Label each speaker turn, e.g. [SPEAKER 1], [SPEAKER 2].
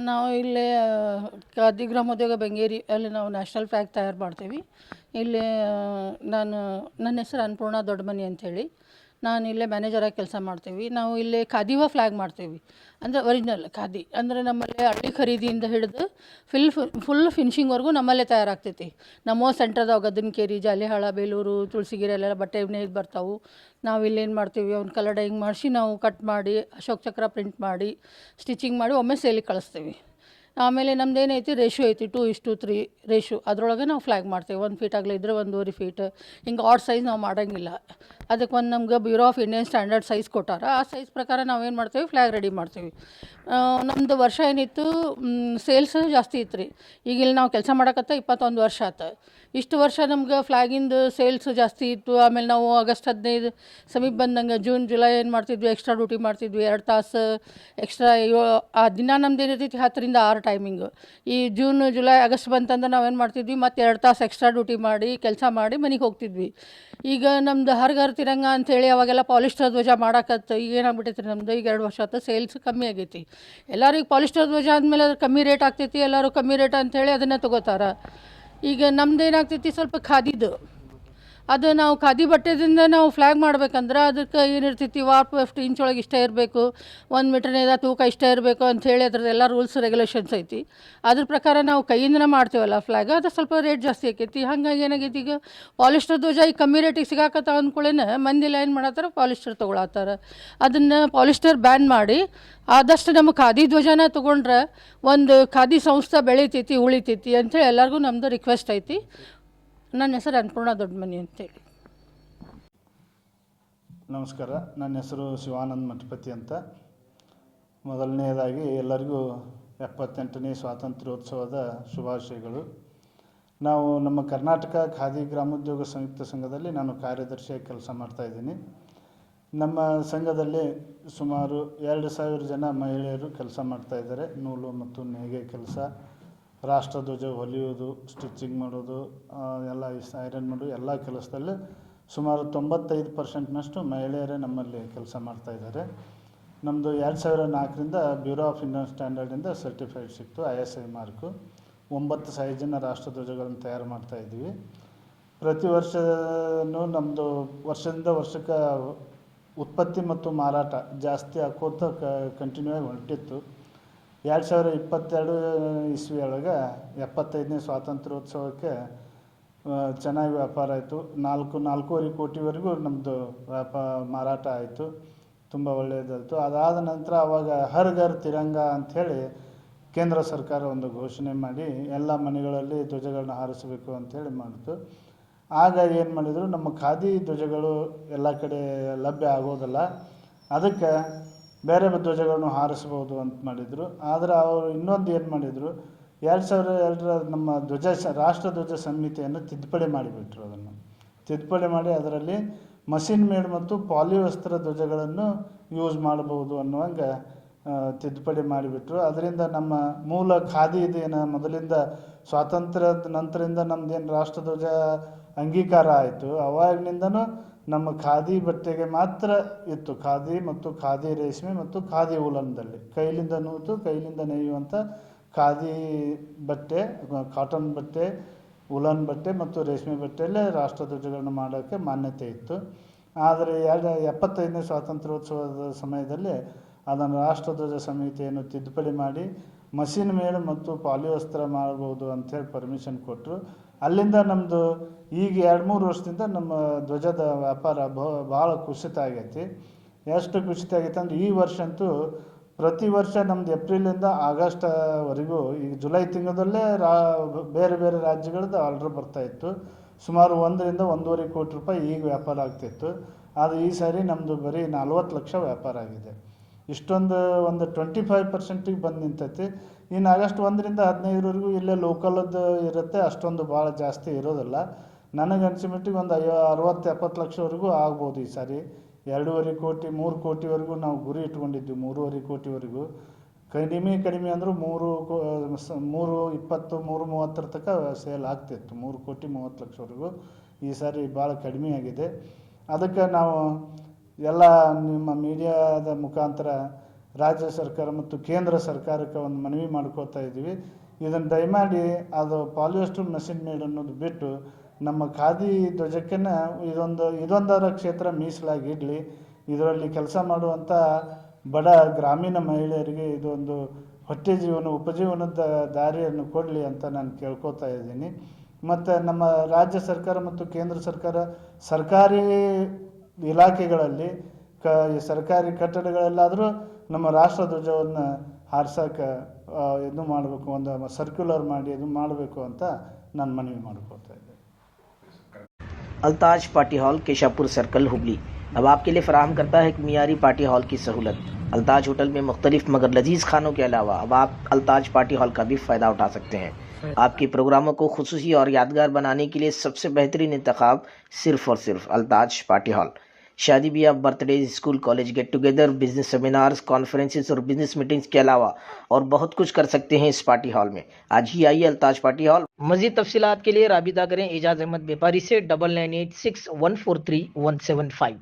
[SPEAKER 1] ನಾವು ಇಲ್ಲಿ ಖಾದಿ ಗ್ರಾಮೋದ್ಯೋಗ ಬೆಂಗೇರಿ ಅಲ್ಲಿ ನಾವು ನ್ಯಾಷನಲ್ ಫ್ಲ್ಯಾಗ್ ತಯಾರು ಮಾಡ್ತೀವಿ. ಇಲ್ಲಿ ನಾನು, ನನ್ನ ಹೆಸರು ಅನ್ನಪೂರ್ಣ ದೊಡ್ಡಮನಿ ಅಂಥೇಳಿ ನಾನು ಇಲ್ಲೇ ಮ್ಯಾನೇಜರಾಗಿ ಕೆಲಸ ಮಾಡ್ತೀವಿ. ನಾವು ಇಲ್ಲಿ ಖಾದಿವ ಫ್ಲ್ಯಾಗ್ ಮಾಡ್ತೀವಿ. ಅಂದರೆ ಒರಿಜಿನಲ್ ಖಾದಿ. ಅಂದರೆ ನಮ್ಮಲ್ಲಿ ಹಳ್ಳಿ ಖರೀದಿಯಿಂದ ಹಿಡಿದು ಫಿಲ್ ಫುಲ್ ಫಿನಿಶಿಂಗ್ವರೆಗೂ ನಮ್ಮಲ್ಲೇ ತಯಾರಾಗ್ತೈತಿ. ನಮ್ಮ ಸೆಂಟ್ರದಾಗ ಗದ್ದನಕೇರಿ ಜಾಲಿಹಾಳ, ಬೇಲೂರು, ತುಳಸಿಗಿರಿ ಅಲ್ಲೆಲ್ಲ ಬಟ್ಟೆ ಇದು ಬರ್ತಾವೆ. ನಾವು ಇಲ್ಲೇನು ಮಾಡ್ತೀವಿ? ಅವ್ನ ಕಲರ್ ಡೈಯಿಂಗ್ ಮಾಡಿಸಿ ನಾವು ಕಟ್ ಮಾಡಿ, ಅಶೋಕ್ ಚಕ್ರ ಪ್ರಿಂಟ್ ಮಾಡಿ ಸ್ಟಿಚಿಂಗ್ ಮಾಡಿ ಒಮ್ಮೆ ಸೇಲಿಗೆ ಕಳಿಸ್ತೀವಿ. ಆಮೇಲೆ ನಮ್ದು ಏನೈತಿ ರೇಷು ಐತಿ ಟು ಇಷ್ಟು ತ್ರೀ ರೇಷು ಅದರೊಳಗೆ ನಾವು ಫ್ಲ್ಯಾಗ್ ಮಾಡ್ತೀವಿ. ಒಂದು ಫೀಟ್ ಆಗಲಿ ಇದ್ರೆ ಒಂದೂವರೆ ಫೀಟ್ ಹಿಂಗೆ ಆಡ್ ಸೈಜ್ ನಾವು ಮಾಡೋಂಗಿಲ್ಲ. ಅದಕ್ಕೆ ಒಂದು ನಮ್ಗೆ bureau of Indian standard size ಕೊಟ್ಟಾರ. ಆ ಸೈಜ್ ಪ್ರಕಾರ ನಾವು ಏನು ಮಾಡ್ತೀವಿ? ಫ್ಲ್ಯಾಗ್ ರೆಡಿ ಮಾಡ್ತೀವಿ. ನಮ್ಮದು ವರ್ಷ ಏನಿತ್ತು ಸೇಲ್ಸ್ ಜಾಸ್ತಿ ಇತ್ತು ರೀ ಈಗ ಇಲ್ಲಿ ನಾವು ಕೆಲಸ ಮಾಡಕತ್ತ ಇಪ್ಪತ್ತೊಂದು ವರ್ಷ ಆತು. ಇಷ್ಟು ವರ್ಷ ನಮ್ಗೆ ಫ್ಲ್ಯಾಗಿಂದು ಸೇಲ್ಸ್ ಜಾಸ್ತಿ ಇತ್ತು. ಆಮೇಲೆ ನಾವು ಆಗಸ್ಟ್ ಹದಿನೈದು ಸಮೀಪ ಬಂದಂಗೆ ಜೂನ್, ಜುಲೈ ಏನು ಮಾಡ್ತಿದ್ವಿ, ಎಕ್ಸ್ಟ್ರಾ ಡ್ಯೂಟಿ ಮಾಡ್ತಿದ್ವಿ. ಎರಡು ತಾಸು ಎಕ್ಸ್ಟ್ರಾ ಆ ದಿನ ನಮ್ದು ಏನಿರ್ತೈತಿ ಹತ್ತರಿಂದ ಆರು ಟೈಮಿಂಗು. ಈ ಜೂನ್, ಜುಲೈ, ಆಗಸ್ಟ್ ಬಂತಂದ್ರೆ ನಾವೇನು ಮಾಡ್ತಿದ್ವಿ, ಮತ್ತು ಎರಡು ತಾಸು ಎಕ್ಸ್ಟ್ರಾ ಡ್ಯೂಟಿ ಮಾಡಿ, ಕೆಲಸ ಮಾಡಿ ಮನೆಗೆ ಹೋಗ್ತಿದ್ವಿ. ಈಗ ನಮ್ದು ಹರ್ಗರ್ ತಿರಂಗ ಅಂಥೇಳಿ ಅವಾಗೆಲ್ಲ ಪಾಲಿಸ್ಟರ್ ಧ್ವಜ ಮಾಡಾಕತ್ತು. ಈಗ ಏನಾಗ್ಬಿಟ್ಟೈತಿ ನಮ್ದು? ಈಗ ಎರಡು ವರ್ಷ ಆಯ್ತು ಸೇಲ್ಸ್ ಕಮ್ಮಿ ಆಗೈತಿ. ಎಲ್ಲರೂ ಈಗ ಪಾಲಿಸ್ಟರ್ ಧ್ವಜ ಆದಮೇಲೆ ಅದು ಕಮ್ಮಿ ರೇಟ್ ಆಗ್ತೈತಿ, ಎಲ್ಲರೂ ಕಮ್ಮಿ ರೇಟ್ ಅಂಥೇಳಿ ಅದನ್ನು ತೊಗೋತಾರೆ. ಈಗ ನಮ್ದು ಏನಾಗ್ತೈತಿ ಸ್ವಲ್ಪ ಖಾದಿದು. ಅದು ನಾವು ಖಾದಿ ಬಟ್ಟೆದಿಂದ ನಾವು ಫ್ಲ್ಯಾಗ್ ಮಾಡ್ಬೇಕಂದ್ರೆ ಅದಕ್ಕೆ ಏನಿರ್ತೈತಿ ವಾರ್ಪ್ ಎಷ್ಟು ಇಂಚ್ ಒಳಗೆ ಇಷ್ಟೇ ಇರಬೇಕು, ಒಂದು ಮೀಟರ್ನೇದ ತೂಕ ಇಷ್ಟೇ ಇರಬೇಕು ಅಂಥೇಳಿ ಅದ್ರದ್ದೆಲ್ಲ ರೂಲ್ಸ್ ರೆಗ್ಯುಲೇಷನ್ಸ್ ಐತಿ. ಅದ್ರ ಪ್ರಕಾರ ನಾವು ಕೈಯಿಂದ ಮಾಡ್ತೀವಲ್ಲ ಫ್ಲ್ಯಾಗ್ ಅದು ಸ್ವಲ್ಪ ರೇಟ್ ಜಾಸ್ತಿ ಆಕೈತಿ. ಹಾಗಾಗಿ ಏನಾಗೈತಿ ಈಗ ಪಾಲಿಸ್ಟರ್ ಧ್ವಜ ಈಗ ಕಮ್ಮಿ ರೇಟಿಗೆ ಸಿಗಾಕತ್ತ ಅಂದ್ಕೊಳ್ಳೇನೆ ಮಂದಿ ಏನು ಮಾಡತ್ತಾರ ಪಾಲಿಸ್ಟರ್ ತೊಗೊಳತ್ತಾರ. ಅದನ್ನು ಪಾಲಿಸ್ಟರ್ ಬ್ಯಾನ್ ಮಾಡಿ, ಆದಷ್ಟು ನಮ್ಮ ಖಾದಿ ಧ್ವಜನ ತೊಗೊಂಡ್ರೆ ಒಂದು ಖಾದಿ ಸಂಸ್ಥೆ ಬೆಳಿತೈತಿ, ಉಳಿತೈತಿ ಅಂಥೇಳಿ ಎಲ್ಲರಿಗೂ ನಮ್ಮದು ರಿಕ್ವೆಸ್ಟ್ ಐತಿ. ನನ್ನ ಹೆಸರು ಅನ್ನಪೂರ್ಣ ದೊಡ್ಡಮನಿ ಅಂತೇಳಿ.
[SPEAKER 2] ನಮಸ್ಕಾರ, ನನ್ನ ಹೆಸರು ಶಿವಾನಂದ್ ಮಠಪತಿ ಅಂತ. ಮೊದಲನೆಯದಾಗಿ ಎಲ್ಲರಿಗೂ ಎಪ್ಪತ್ತೆಂಟನೇ ಸ್ವಾತಂತ್ರ್ಯೋತ್ಸವದ ಶುಭಾಶಯಗಳು. ನಾವು ನಮ್ಮ ಕರ್ನಾಟಕ ಖಾದಿ ಗ್ರಾಮೋದ್ಯೋಗ ಸಂಯುಕ್ತ ಸಂಘದಲ್ಲಿ ನಾನು ಕಾರ್ಯದರ್ಶಿಯಾಗಿ ಕೆಲಸ ಮಾಡ್ತಾಯಿದ್ದೀನಿ ನಮ್ಮ ಸಂಘದಲ್ಲಿ ಸುಮಾರು ಎರಡು ಸಾವಿರ ಜನ ಮಹಿಳೆಯರು ಕೆಲಸ ಮಾಡ್ತಾಯಿದ್ದಾರೆ ನೂಲು ಮತ್ತು ನೇಗೆ ಕೆಲಸ ರಾಷ್ಟ್ರಧ್ವಜ ಹೊಲಿಯೋದು ಸ್ಟಿಚಿಂಗ್ ಮಾಡೋದು ಎಲ್ಲ ಎಲ್ಲ ಐರನ್ ಮಾಡು ಎಲ್ಲ ಕೆಲಸದಲ್ಲಿ ಸುಮಾರು ತೊಂಬತ್ತೈದು ಪರ್ಸೆಂಟ್ನಷ್ಟು ಮಹಿಳೆಯರೇ ನಮ್ಮಲ್ಲಿ ಕೆಲಸ ಮಾಡ್ತಾಯಿದ್ದಾರೆ ನಮ್ಮದು ಎರಡು ಸಾವಿರ ನಾಲ್ಕರಿಂದ ಬ್ಯೂರೋ ಆಫ್ ಇಂಡಿಯನ್ ಸ್ಟ್ಯಾಂಡರ್ಡಿಂದ ಸರ್ಟಿಫೈಡ್ ಸಿಕ್ತು ಐ ಎಸ್ ಐ ಮಾರ್ಕು ಒಂಬತ್ತು ಸೈಜಿನ ರಾಷ್ಟ್ರಧ್ವಜಗಳನ್ನು ತಯಾರು ಮಾಡ್ತಾ ಇದ್ದೀವಿ. ಪ್ರತಿ ವರ್ಷನೂ ನಮ್ಮದು ವರ್ಷದಿಂದ ವರ್ಷಕ್ಕೆ ಉತ್ಪತ್ತಿ ಮತ್ತು ಮಾರಾಟ ಜಾಸ್ತಿ ಹಾಕೋತ ಕಂಟಿನ್ಯೂ ಆಗಿ ಹೊರಟಿತ್ತು. ಎರಡು ಸಾವಿರ ಇಪ್ಪತ್ತೆರಡು ಇಸ್ವಿ ಎಪ್ಪತ್ತೈದನೇ ಸ್ವಾತಂತ್ರ್ಯೋತ್ಸವಕ್ಕೆ ಚೆನ್ನಾಗಿ ವ್ಯಾಪಾರ ಆಯಿತು. ನಾಲ್ಕು, ನಾಲ್ಕೂವರೆ ಕೋಟಿವರೆಗೂ ನಮ್ಮದು ವ್ಯಾಪಾರ ಮಾರಾಟ ಆಯಿತು. ತುಂಬ ಒಳ್ಳೆಯದಾಯಿತು ಅದಾದ ನಂತರ ಅವಾಗ ಹರ್ ಘರ್ ತಿರಂಗ ಅಂಥೇಳಿ ಕೇಂದ್ರ ಸರ್ಕಾರ ಒಂದು ಘೋಷಣೆ ಮಾಡಿ ಎಲ್ಲ ಮನೆಗಳಲ್ಲಿ ಧ್ವಜಗಳನ್ನ ಹಾರಿಸಬೇಕು ಅಂಥೇಳಿ ಮಾಡಿತು. ಆಗ ಏನು ಮಾಡಿದರು, ನಮ್ಮ ಖಾದಿ ಧ್ವಜಗಳು ಎಲ್ಲ ಕಡೆ ಲಭ್ಯ ಆಗೋದಲ್ಲ. ಅದಕ್ಕೆ ಬೇರೆ ಧ್ವಜಗಳನ್ನು ಹಾರಿಸ್ಬೋದು ಅಂತ ಮಾಡಿದರು. ಆದರೆ ಅವರು ಇನ್ನೊಂದು ಏನು ಮಾಡಿದರು? ಎರಡು ಸಾವಿರ ಎರಡರ ನಮ್ಮ ಧ್ವಜ ಸ, ರಾಷ್ಟ್ರ ಧ್ವಜ ಸಂಹಿತೆಯನ್ನು ತಿದ್ದುಪಡಿ ಮಾಡಿಬಿಟ್ರು ಅದನ್ನು. ತಿದ್ದುಪಡಿ ಮಾಡಿ ಅದರಲ್ಲಿ ಮಷಿನ್ ಮೇಡ್ ಮತ್ತು ಪಾಲಿವಸ್ತ್ರ ಧ್ವಜಗಳನ್ನು ಯೂಸ್ ಮಾಡಬಹುದು ಅನ್ನುವಂಗೆ ತಿದ್ದುಪಡಿ ಮಾಡಿಬಿಟ್ರು. ಅದರಿಂದ ನಮ್ಮ ಮೂಲ ಖಾದಿ ಇದೇನು ಮೊದಲಿಂದ ಸ್ವಾತಂತ್ರ್ಯದ ನಂತರದಿಂದ ನಮ್ದೇನು ರಾಷ್ಟ್ರಧ್ವಜ ಅಂಗೀಕಾರ ಆಯಿತು. ಅವಾಗಿನಿಂದನೂ ನಮ್ಮ ಖಾದಿ ಬಟ್ಟೆಗೆ ಮಾತ್ರ ಇತ್ತು. ಖಾದಿ ಮತ್ತು ಖಾದಿ ರೇಷ್ಮೆ ಮತ್ತು ಖಾದಿ ಉಲನ್ದಲ್ಲಿ ಕೈಲಿಂದ ನೂತು, ಕೈಲಿಂದ ನೇಯುವಂಥ ಖಾದಿ ಬಟ್ಟೆ, ಕಾಟನ್ ಬಟ್ಟೆ ಉಲನ್ ಬಟ್ಟೆ ಮತ್ತು ರೇಷ್ಮೆ ಬಟ್ಟೆಯಲ್ಲೇ ರಾಷ್ಟ್ರಧ್ವಜಗಳನ್ನು ಮಾಡೋಕ್ಕೆ ಮಾನ್ಯತೆ ಇತ್ತು. ಆದರೆ ಎರಡು ಎಪ್ಪತ್ತೈದನೇ ಸ್ವಾತಂತ್ರ್ಯೋತ್ಸವದ ಸಮಯದಲ್ಲಿ ಅದನ್ನು ರಾಷ್ಟ್ರಧ್ವಜ ಸಮಿತಿಯನ್ನು ತಿದ್ದುಪಡಿ ಮಾಡಿ ಮಷಿನ್ ಮೇಲೆ ಮತ್ತು ಪಾಲಿವಸ್ತ್ರ ಮಾಡಬಹುದು ಅಂಥೇಳಿ ಪರ್ಮಿಷನ್ ಕೊಟ್ಟರು. ಅಲ್ಲಿಂದ ನಮ್ಮದು ಈಗ ಎರಡು ಮೂರು ವರ್ಷದಿಂದ ನಮ್ಮ ಧ್ವಜದ ವ್ಯಾಪಾರ ಭಾಳ ಕುಸಿತ ಆಗೈತಿ. ಎಷ್ಟು ಕುಸಿತ ಆಗೈತೆ ಅಂದ್ರೆ ಈ ವರ್ಷ ಅಂತೂ ಪ್ರತಿ ವರ್ಷ ನಮ್ದು ಏಪ್ರಿಲಿಂದ ಆಗಸ್ಟ್ವರೆಗೂ ಈಗ ಜುಲೈ ತಿಂಗಳಲ್ಲೇ ರಾ, ಬೇರೆ ಬೇರೆ ರಾಜ್ಯಗಳದ್ದು ಆರ್ಡ್ರ್ ಬರ್ತಾಯಿತ್ತು ಸುಮಾರು ಒಂದರಿಂದ ಒಂದೂವರೆ ಕೋಟಿ ರೂಪಾಯಿ ಈಗ ವ್ಯಾಪಾರ ಆಗ್ತಿತ್ತು. ಆದರೆ ಈ ಸಾರಿ ನಮ್ಮದು ಬರೀ ನಲ್ವತ್ತು ಲಕ್ಷ ವ್ಯಾಪಾರ ಆಗಿದೆ. ಇಷ್ಟೊಂದು ಒಂದು ಟ್ವೆಂಟಿ ಫೈವ್ ಪರ್ಸೆಂಟಿಗೆ ಬಂದು ನಿಂತೈತಿ. ಇನ್ನು ಆಗಸ್ಟ್ ಒಂದರಿಂದ ಹದಿನೈದರವರೆಗೂ ಇಲ್ಲೇ ಲೋಕಲದ್ದು ಇರುತ್ತೆ, ಅಷ್ಟೊಂದು ಭಾಳ ಜಾಸ್ತಿ ಇರೋದಿಲ್ಲ. ನನಗೆ ಅನ್ಸಿಮೆಟ್ಟಿಗೆ ಒಂದು ಐವ, ಅರವತ್ತು, ಎಪ್ಪತ್ತು ಲಕ್ಷವರೆಗೂ ಆಗ್ಬೋದು ಈ ಸಾರಿ. ಎರಡೂವರೆ ಕೋಟಿ, ಮೂರು ಕೋಟಿವರೆಗೂ ನಾವು ಗುರಿ ಇಟ್ಕೊಂಡಿದ್ವಿ, ಮೂರುವರೆ ಕೋಟಿವರೆಗೂ. ಕಡಿಮೆ ಕಡಿಮೆ ಅಂದರೂ ಮೂರು ಕೋ ಮೂರು ಇಪ್ಪತ್ತು, ಮೂರು ಮೂವತ್ತರ ತನಕ ಸೇಲ್ ಆಗ್ತಿತ್ತು. ಮೂರು ಕೋಟಿ, ಮೂವತ್ತು ಲಕ್ಷವರೆಗೂ ಈ ಸಾರಿ ಭಾಳ ಕಡಿಮೆ ಆಗಿದೆ. ಅದಕ್ಕೆ ನಾವು ಎಲ್ಲ ನಿಮ್ಮ ಮೀಡಿಯಾದ ಮುಖಾಂತರ ರಾಜ್ಯ ಸರ್ಕಾರ ಮತ್ತು ಕೇಂದ್ರ ಸರ್ಕಾರಕ್ಕೆ ಒಂದು ಮನವಿ ಮಾಡ್ಕೋತಾ ಇದ್ದೀವಿ. ಇದನ್ನು ದಯಮಾಡಿ ಅದು ಪಾಲಿಯೆಸ್ಟರ್ ಮೆಷಿನ್ ಮೇಡ್ ಅನ್ನೋದು ಬಿಟ್ಟು ನಮ್ಮ ಖಾದಿ ಧ್ವಜಕ್ಕನ್ನ ಇದೊಂದು, ಇದೊಂದರ ಕ್ಷೇತ್ರ ಮೀಸಲಾಗಿ ಇಡಲಿ. ಇದರಲ್ಲಿ ಕೆಲಸ ಮಾಡುವಂಥ ಬಡ ಗ್ರಾಮೀಣ ಮಹಿಳೆಯರಿಗೆ ಇದೊಂದು ಹೊಟ್ಟೆ ಜೀವನ, ಉಪಜೀವನದ ದಾರಿಯನ್ನು ಕೊಡಲಿ ಅಂತ ನಾನು ಕೇಳ್ಕೊತಾ ಇದ್ದೀನಿ. ಮತ್ತು ನಮ್ಮ ರಾಜ್ಯ ಸರ್ಕಾರ ಮತ್ತು ಕೇಂದ್ರ ಸರ್ಕಾರ ಸರ್ಕಾರಿ ಇಲಾಖೆಗಳಲ್ಲಿ ಕ ಈ ಸರ್ಕಾರಿ ಕಟ್ಟಡಗಳಲ್ಲಾದರೂ ನಮ್ಮ ರಾಷ್ಟ್ರಧ್ವಜವನ್ನು ಹಾರ್ಸೋಕೆ ಇದು ಮಾಡಬೇಕು ಒಂದು ಸರ್ಕ್ಯುಲರ್ ಮಾಡಿ ಇದು ಮಾಡಬೇಕು ಅಂತ ನಾನು ಮನವಿ ಮಾಡ್ಕೊತಾ ಇದ್ದೆ
[SPEAKER 3] Altaj party hall Keshapur circle Hubli अब आपके लिए फराहम करता है एक मियारी पार्टी हॉल की सहूलत अल्ताज होटल में मुख्तलिफ मगर लजीज खानों के अलावा अब आप अल्ताज पार्टी हॉल का भी फ़ायदा उठा सकते हैं आपके प्रोग्रामों को खसूसी और यादगार बनाने के लिए सबसे बेहतरीन इंतखब सिर्फ़ और सिर्फ़ अल्ताज पार्टी हॉल। शादी ब्याह, birthday, school, college get together, business seminars, conferences और बिज़नेस मीटिंग्स के अलावा और बहुत कुछ कर सकते हैं इस पार्टी हॉल में। आज ही आइए अलताज पार्टी हॉल। मजीद तफसीलात के लिए राबिता करें एजाज अहमद व्यापारी से, double nine eight six one four three one seven five.